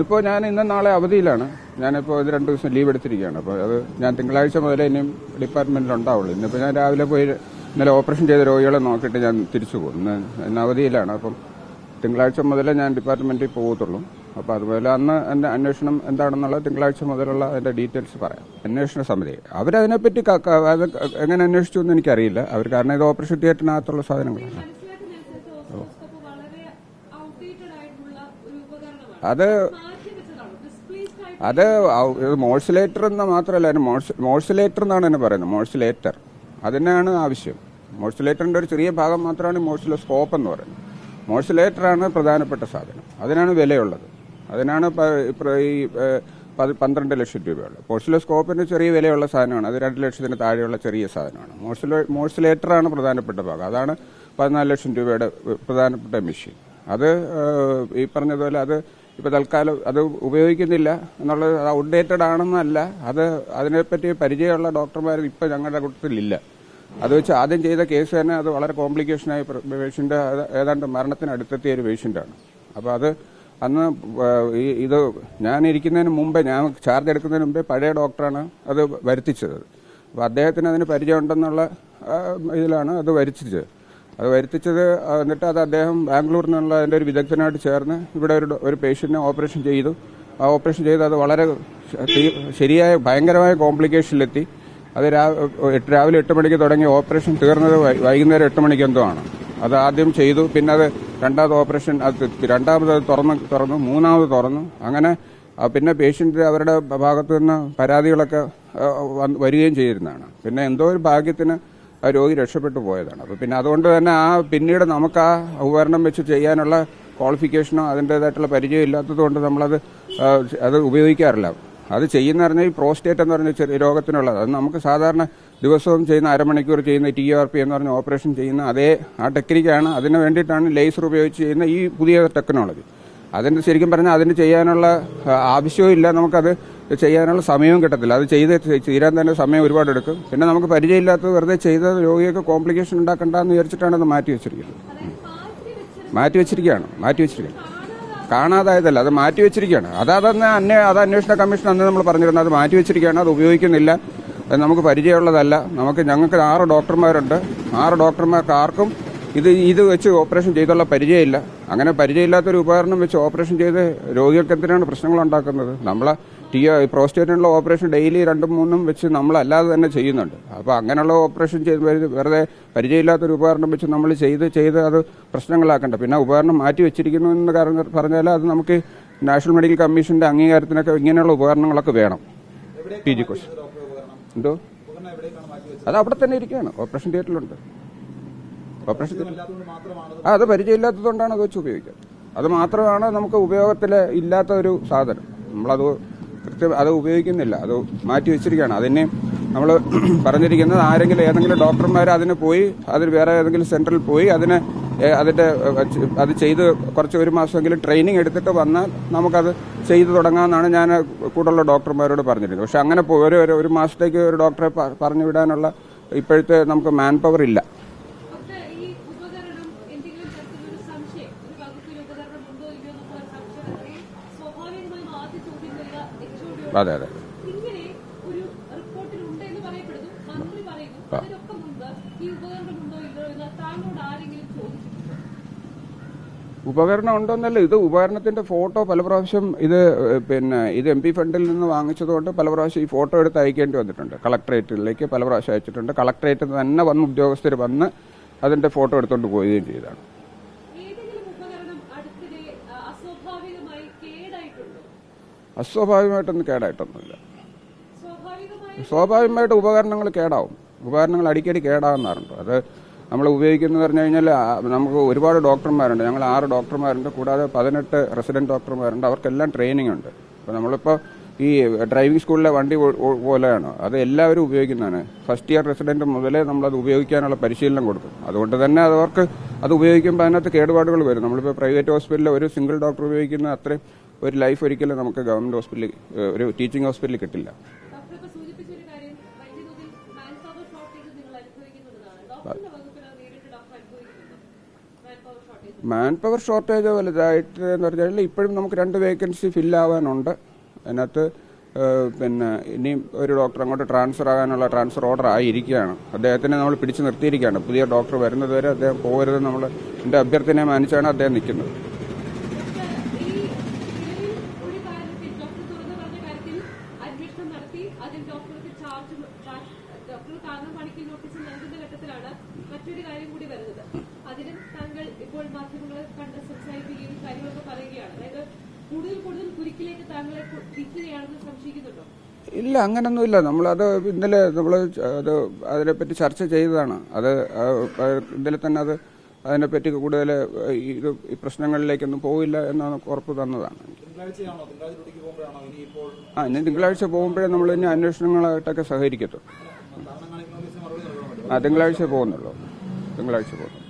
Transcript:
ഇപ്പോൾ ഞാൻ ഇന്ന് നാളെ അവധിയിലാണ്. ഞാനിപ്പോൾ ഇത് രണ്ട് ദിവസം ലീവ് എടുത്തിരിക്കുകയാണ്. അപ്പോൾ അത് ഞാൻ തിങ്കളാഴ്ച മുതലേ ഇനിയും ഡിപ്പാർട്ട്മെന്റിൽ ഉണ്ടാവുള്ളൂ. ഇന്നിപ്പോൾ ഞാൻ രാവിലെ പോയി ഇന്നലെ ഓപ്പറേഷൻ ചെയ്ത രോഗികളെ നോക്കിയിട്ട് ഞാൻ തിരിച്ചു പോകും. ഇന്ന് ഇന്ന് അവധിയിലാണ്. അപ്പം തിങ്കളാഴ്ച മുതലേ ഞാൻ ഡിപ്പാർട്ട്മെന്റിൽ പോകത്തുള്ളൂ. അപ്പോൾ അതുപോലെ അന്ന് എന്റെ അന്വേഷണം എന്താണെന്നുള്ള തിങ്കളാഴ്ച മുതലുള്ള അതിന്റെ ഡീറ്റെയിൽസ് പറയാം. അന്വേഷണ സമിതി. അവരതിനെപ്പറ്റി അത് എങ്ങനെ അന്വേഷിച്ചു എന്ന് എനിക്കറിയില്ല. അവർ കാരണം ഇത് ഓപ്പറേഷൻ തിയേറ്ററിനകത്തുള്ള സാധനങ്ങളാണ്. മനസ്സിലാക്കുന്നതനുസരിച്ച് ഓസിലോസ്കോപ്പ് വളരെ ഔട്ട്ഡേറ്റഡ് ആയിട്ടുള്ള ഒരു ഉപകരണമാണ് അത് അത് മോഴ്സിലേറ്റർ എന്ന് മാത്രമല്ല അതിന് മോഴ്സിലേറ്റർ എന്നാണ് എന്നെ പറയുന്നത്. മോഴ്സിലേറ്റർ. അതിനാണ് ആവശ്യം. മോഴ്സിലേറ്ററിന്റെ ഒരു ചെറിയ ഭാഗം മാത്രമാണ് മോഴ്സിലോസ്കോപ്പ് എന്ന് പറയുന്നത്. മോഴ്സിലേറ്ററാണ് പ്രധാനപ്പെട്ട സാധനം. അതിനാണ് വിലയുള്ളത്. അതിനാണ് ഈ പന്ത്രണ്ട് ലക്ഷം രൂപയുള്ളത്. മോഴ്സിലോസ്കോപ്പിന് ചെറിയ വിലയുള്ള സാധനമാണ്. അത് രണ്ട് ലക്ഷത്തിന് താഴെയുള്ള ചെറിയ സാധനമാണ്. മോഴ്സിലോ മോഴ്സിലേറ്ററാണ് പ്രധാനപ്പെട്ട ഭാഗം. അതാണ് പതിനാല് ലക്ഷം രൂപയുടെ പ്രധാനപ്പെട്ട മെഷീൻ. അത് ഈ പറഞ്ഞതുപോലെ അത് ഇപ്പൊ തൽക്കാലം അത് ഉപയോഗിക്കുന്നില്ല എന്നുള്ളത് ഔട്ട്ഡേറ്റഡ് ആണെന്നല്ല. അത് അതിനെപ്പറ്റി പരിചയമുള്ള ഡോക്ടർമാർ ഇപ്പോൾ ഞങ്ങളുടെ കൂട്ടത്തിലില്ല. അത് വെച്ച് ആദ്യം ചെയ്ത കേസ് തന്നെ അത് വളരെ കോംപ്ലിക്കേഷനായി പേഷ്യന്റ് ഏതാണ്ട് മരണത്തിന് അടുത്തെത്തിയ ഒരു പേഷ്യന്റാണ് അപ്പോൾ അത് അന്ന് ഇത് ഞാൻ ഇരിക്കുന്നതിന് മുമ്പേ ഞാൻ ചാർജ് എടുക്കുന്നതിന് മുമ്പേ പഴയ ഡോക്ടറാണ് അത് വരുത്തിച്ചത്. അപ്പോൾ അദ്ദേഹത്തിന് അതിന് പരിചയമുണ്ടെന്നുള്ള ഇതിലാണ് അത് വരുത്തിച്ചത്. അത് വരുത്തിച്ചത് എന്നിട്ട് അത് അദ്ദേഹം ബാംഗ്ലൂരിൽ നിന്നുള്ള അതിന്റെ ഒരു വിദഗ്ധനായിട്ട് ചേർന്ന് ഇവിടെ ഒരു ഒരു പേഷ്യന്റിനെ ഓപ്പറേഷൻ ചെയ്തു. ആ ഓപ്പറേഷൻ ചെയ്ത് അത് വളരെ ശരിയായ ഭയങ്കരമായ കോംപ്ലിക്കേഷനിലെത്തി അത് രാവിലെ എട്ട് മണിക്ക് തുടങ്ങി ഓപ്പറേഷൻ തീർന്നത് വൈകുന്നേരം എട്ട് മണിക്ക് എന്തോ ആണ്. അത് ആദ്യം ചെയ്തു പിന്നെ അത് രണ്ടാമത് ഓപ്പറേഷൻ അത് രണ്ടാമത് അത് തുറന്ന് തുറന്നു മൂന്നാമത് തുറന്നു. അങ്ങനെ പിന്നെ പേഷ്യന്റ് അവരുടെ ഭാഗത്തു നിന്ന് പരാതികളൊക്കെ വരികയും ചെയ്തിരുന്നതാണ്. പിന്നെ എന്തോ ഒരു ഭാഗ്യത്തിന് ആ രോഗി രക്ഷപ്പെട്ടു പോയതാണ്. അപ്പോൾ പിന്നെ അതുകൊണ്ട് തന്നെ ആ പിന്നീട് നമുക്ക് ആ ഉപകരണം വെച്ച് ചെയ്യാനുള്ള ക്വാളിഫിക്കേഷനോ അതിന്റെതായിട്ടുള്ള പരിചയം ഇല്ലാത്തത് കൊണ്ട് നമ്മളത് അത് ഉപയോഗിക്കാറില്ല. അത് ചെയ്യുന്ന പറഞ്ഞാൽ ഈ പ്രോസ്റ്റേറ്റ് എന്ന് പറഞ്ഞ ചെറിയ രോഗത്തിനുള്ളത്. അത് നമുക്ക് സാധാരണ ദിവസവും ചെയ്യുന്ന അരമണിക്കൂർ ചെയ്യുന്ന ടി ആർ പി എന്ന് പറഞ്ഞ ഓപ്പറേഷൻ ചെയ്യുന്ന അതേ ആ ടെക്നിക്കാണ്. അതിന് വേണ്ടിയിട്ടാണ് ലേസർ ഉപയോഗിച്ച് ചെയ്യുന്ന ഈ പുതിയ ടെക്നോളജി. അതിന് ശരിക്കും പറഞ്ഞാൽ അതിന് ചെയ്യാനുള്ള ആവശ്യവും ഇല്ല. നമുക്കത് ചെയ്യാനുള്ള സമയവും കിട്ടത്തില്ല. അത് ചെയ്ത് തീരാൻ തന്നെ സമയം ഒരുപാട് എടുക്കും പിന്നെ നമുക്ക് പരിചയമില്ലാത്തത് വെറുതെ ചെയ്ത രോഗിയൊക്കെ കോംപ്ലിക്കേഷൻ ഉണ്ടാക്കണ്ടെന്ന് വിചാരിച്ചിട്ടാണ് അത് മാറ്റി വെച്ചിരിക്കുന്നത്. മാറ്റി വെച്ചിരിക്കുകയാണ്. മാറ്റി വെച്ചിരിക്കുകയാണ്. കാണാതായതല്ല അത് മാറ്റി വെച്ചിരിക്കുകയാണ്. അത് അന്നെ അത് അന്വേഷണ കമ്മീഷൻ അന്ന് നമ്മൾ പറഞ്ഞിരുന്നത് അത് മാറ്റി വെച്ചിരിക്കുകയാണ് അത് ഉപയോഗിക്കുന്നില്ല. നമുക്ക് പരിചയമുള്ളതല്ല. നമുക്ക് ഞങ്ങൾക്ക് ആറ് ഡോക്ടർമാരുണ്ട്. ആറ് ഡോക്ടർമാർക്ക് ആർക്കും ഇത് ഇത് വെച്ച് ഓപ്പറേഷൻ ചെയ്തുള്ള പരിചയമില്ല. അങ്ങനെ പരിചയമില്ലാത്തൊരു ഉപകരണം വെച്ച് ഓപ്പറേഷൻ ചെയ്ത് രോഗികൾക്ക് എന്തിനാണ് പ്രശ്നങ്ങൾ ഉണ്ടാക്കുന്നത്? നമ്മളെ ടി പ്രോസ്റ്റേറ്റിനുള്ള ഓപ്പറേഷൻ ഡെയിലി രണ്ടും മൂന്നും വെച്ച് നമ്മളല്ലാതെ തന്നെ ചെയ്യുന്നുണ്ട്. അപ്പോൾ അങ്ങനെയുള്ള ഓപ്പറേഷൻ ചെയ്ത് വെറുതെ- പരിചയമില്ലാത്തൊരു ഉപകരണം വെച്ച് നമ്മൾ ചെയ്ത് ചെയ്ത് അത് പ്രശ്നങ്ങളാക്കണ്ട. പിന്നെ ഉപകരണം മാറ്റി വെച്ചിരിക്കുന്നു എന്ന് കാരണം പറഞ്ഞാൽ അത് നമുക്ക് നാഷണൽ മെഡിക്കൽ കമ്മീഷന്റെ അംഗീകാരത്തിനൊക്കെ ഇങ്ങനെയുള്ള ഉപകരണങ്ങളൊക്കെ വേണം. P G course. എന്തോ? അത് അവിടെ തന്നെ ഇരിക്കുകയാണ്. ഓപ്പറേഷൻ തിയേറ്ററിലുണ്ട്. ഓപ്പറേഷൻ ആ അത് പരിചയമില്ലാത്തതുകൊണ്ടാണ് അത് വെച്ച് ഉപയോഗിക്കുക. അത് മാത്രമാണ് നമുക്ക് ഉപയോഗത്തിൽ ഇല്ലാത്ത ഒരു സാധനം. നമ്മളത് കൃത്യം അത് ഉപയോഗിക്കുന്നില്ല. അത് മാറ്റി വെച്ചിരിക്കുകയാണ്. അതിനെ നമ്മൾ പറഞ്ഞിരിക്കുന്നത് ആരെങ്കിലും ഏതെങ്കിലും ഡോക്ടർമാർ അതിന് പോയി അതിന് വേറെ ഏതെങ്കിലും സെന്ററിൽ പോയി അതിന് അതിന്റെ അത് ചെയ്ത് കുറച്ച് ഒരു മാസമെങ്കിലും ട്രെയിനിങ് എടുത്തിട്ട് വന്നാൽ നമുക്കത് ചെയ്തു തുടങ്ങാമെന്നാണ് ഞാൻ കൂടുതലുള്ള ഡോക്ടർമാരോട് പറഞ്ഞിരുന്നത്. പക്ഷെ അങ്ങനെ ഒരു- ഒരു മാസത്തേക്ക് ഒരു ഡോക്ടറെ പറഞ്ഞു വിടാനുള്ള ഇപ്പോഴത്തെ നമുക്ക് മാൻ പവർ ഇല്ല പക്ഷേ ഈ ഉപകരണം എന്തെങ്കിലും തരത്തിലൊരു സംശയം ഒരു വകുപ്പിൽ ഉപകരണം ഉണ്ടോ ഇല്ലയോ എന്നൊക്കെ ഒരു സംശയം വരികയും സ്വാഭാവികമായും ആദ്യ ചോദ്യം വരിക എച്ച്ഒഡിയോട് അതെ അതെ ഇങ്ങനെ ഒരു റിപ്പോർട്ടിൽ ഉണ്ട് എന്ന് പറയപ്പെടുന്നു മന്ത്രി പറയുന്നു അതിനൊക്കെ മുൻപ് അതെ. ഉപകരണം ഉണ്ടോന്നല്ല ഇത് ഉപകരണത്തിന്റെ ഫോട്ടോ പല പ്രാവശ്യം ഇത് പിന്നെ ഇത് എം പി ഫണ്ടിൽ നിന്ന് വാങ്ങിച്ചതുകൊണ്ട് പല പ്രാവശ്യം ഈ ഫോട്ടോ എടുത്ത് അയക്കേണ്ടി വന്നിട്ടുണ്ട്. കളക്ടറേറ്റിലേക്ക് പല പ്രാവശ്യം അയച്ചിട്ടുണ്ട്. കളക്ടറേറ്റിൽ തന്നെ വന്ന് ഉദ്യോഗസ്ഥർ വന്ന് അതിന്റെ ഫോട്ടോ എടുത്തുകൊണ്ട് പോവുകയും ചെയ്തതാണ് ഏതെങ്കിലും ഉപകരണം അടുത്തിടെ ആ, അസ്വാഭാവികമായി കേടായിട്ടുണ്ടോ അസ്വാഭാവികമായിട്ടൊന്നും കേടായിട്ടൊന്നുമില്ല. സ്വാഭാവികമായി സ്വാഭാവികമായിട്ട് ഉപകരണങ്ങൾ കേടാവും. ഉപകരണങ്ങൾ അടിക്കടി കേടാവുന്നാറുണ്ട് അത് നമ്മൾ ഉപയോഗിക്കുന്നത് പറഞ്ഞു കഴിഞ്ഞാൽ നമുക്ക് ഒരുപാട് ഡോക്ടർമാരുണ്ട്. ഞങ്ങൾ ആറ് ഡോക്ടർമാരുണ്ട്. കൂടാതെ പതിനെട്ട് റെസിഡന്റ് ഡോക്ടർമാരുണ്ട്. അവർക്കെല്ലാം ട്രെയിനിങ് ഉണ്ട് അപ്പോൾ നമ്മളിപ്പോൾ ഈ ഡ്രൈവിംഗ് സ്കൂളിലെ വണ്ടി പോലെയാണ്. അത് എല്ലാവരും ഉപയോഗിക്കുന്നതാണ്. ഫസ്റ്റ് ഇയർ റെസിഡന്റ് മുതലേ നമ്മളത് ഉപയോഗിക്കാനുള്ള പരിശീലനം കൊടുക്കും. അതുകൊണ്ട് തന്നെ അത് അവർക്ക് അത് ഉപയോഗിക്കുമ്പോൾ അതിനകത്ത് കേടുപാടുകൾ വരും. നമ്മളിപ്പോൾ പ്രൈവറ്റ് ഹോസ്പിറ്റലിൽ ഒരു സിംഗിൾ ഡോക്ടർ ഉപയോഗിക്കുന്ന അത്രയും ഒരു ലൈഫ് ഒരിക്കലും നമുക്ക് ഗവൺമെന്റ് ഹോസ്പിറ്റലിൽ ഒരു ടീച്ചിങ് ഹോസ്പിറ്റലിൽ കിട്ടില്ല. മാൻ പവർ ഷോർട്ടേജ് വലുതായിട്ട് എന്ന് പറഞ്ഞാൽ ഇപ്പോഴും നമുക്ക് രണ്ട് വേക്കൻസി ഫില്ലാവാനുണ്ട് അതിനകത്ത് പിന്നെ ഇനിയും ഒരു ഡോക്ടർ അങ്ങോട്ട് ട്രാൻസ്ഫർ ആകാനുള്ള ട്രാൻസ്ഫർ ഓർഡർ ആയിരിക്കുകയാണ്. അദ്ദേഹത്തിനെ നമ്മൾ പിടിച്ചു നിർത്തിയിരിക്കുകയാണ്. പുതിയ ഡോക്ടർ വരുന്നതുവരെ അദ്ദേഹം പോകരുത് നമ്മൾ എന്റെ അഭ്യർത്ഥനയെ മാനിച്ചാണ് അദ്ദേഹം നിൽക്കുന്നത്. മറ്റൊരു കാര്യം കൂടി വരുന്നത് അതിനും താങ്കൾ ഇപ്പോൾ കൂടുതൽ കൂടുതൽ കുരുക്കിലേക്ക് താങ്കളെ തിരിക്കുകയാണെന്ന് സംശയിക്കുന്നുണ്ടോ? ഇല്ല അങ്ങനൊന്നുമില്ല. നമ്മളത് ഇന്നലെ നമ്മൾ അത് അതിനെപ്പറ്റി ചർച്ച ചെയ്തതാണ്. അത് ഇന്നലെ തന്നെ അത് അതിനെപ്പറ്റി കൂടുതൽ ഇത് ഈ പ്രശ്നങ്ങളിലേക്കൊന്നും പോവില്ല എന്നാണ് ഉറപ്പ് തന്നതാണ്. ആ ഇനി തിങ്കളാഴ്ച പോകുമ്പോഴേ നമ്മൾ ഇനി അന്വേഷണങ്ങളായിട്ടൊക്കെ സഹകരിക്കത്തുള്ളൂ. നൽകണം? ആ തിങ്കളാഴ്ച പോകുന്നുള്ളൂ. തിങ്കളാഴ്ച പോകുന്നു